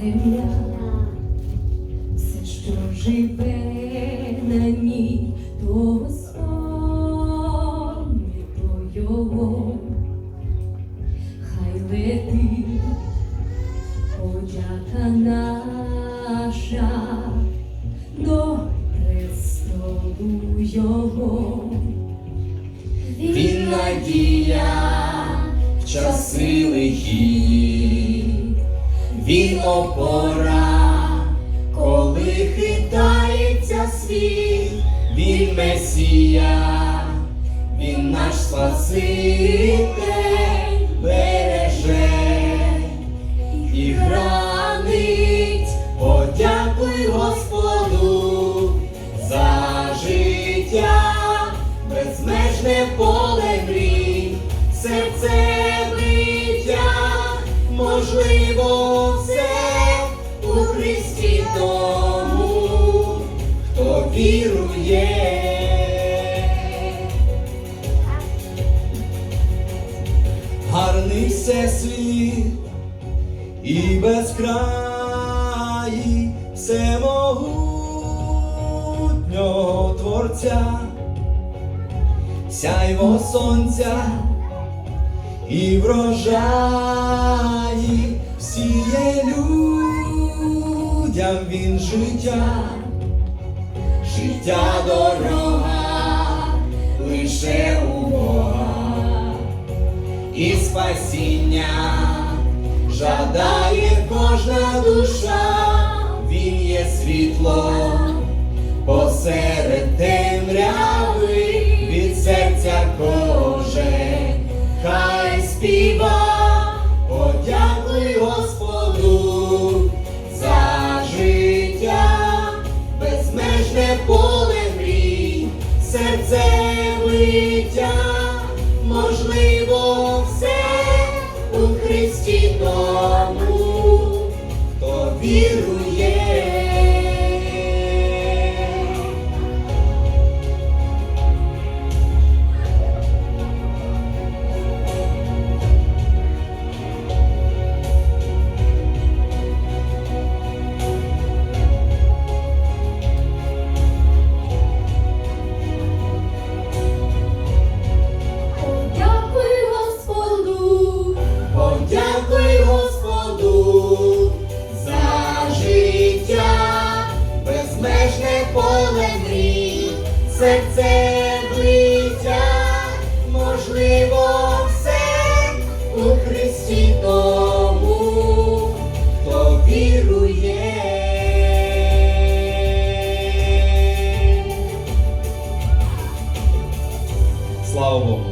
земля, все, що живе на ній, то Господь, то його, хай летить подяка наша до престолу його. Він надія в часи лихі, він опора, коли хитається світ, він месія, він наш спаситель береже. І гранить, подякуй Господу за життя, безмежне поле мрій, серце биття, можливо, все у Христі тому, хто вірує. Гарний всесвіт і безкраї всемогутнього Творця, сяйво сонця і врожаї людям він життя, життя дорога. Лише у Бога. І спасіння жадає кожна душа, він є світло посеред темряви. Від серця кожен, хай співа, биття, можливо, все у Христі тому, то вірує. серце близя, можливо, все у Христі тому, хто вірує. Слава Богу!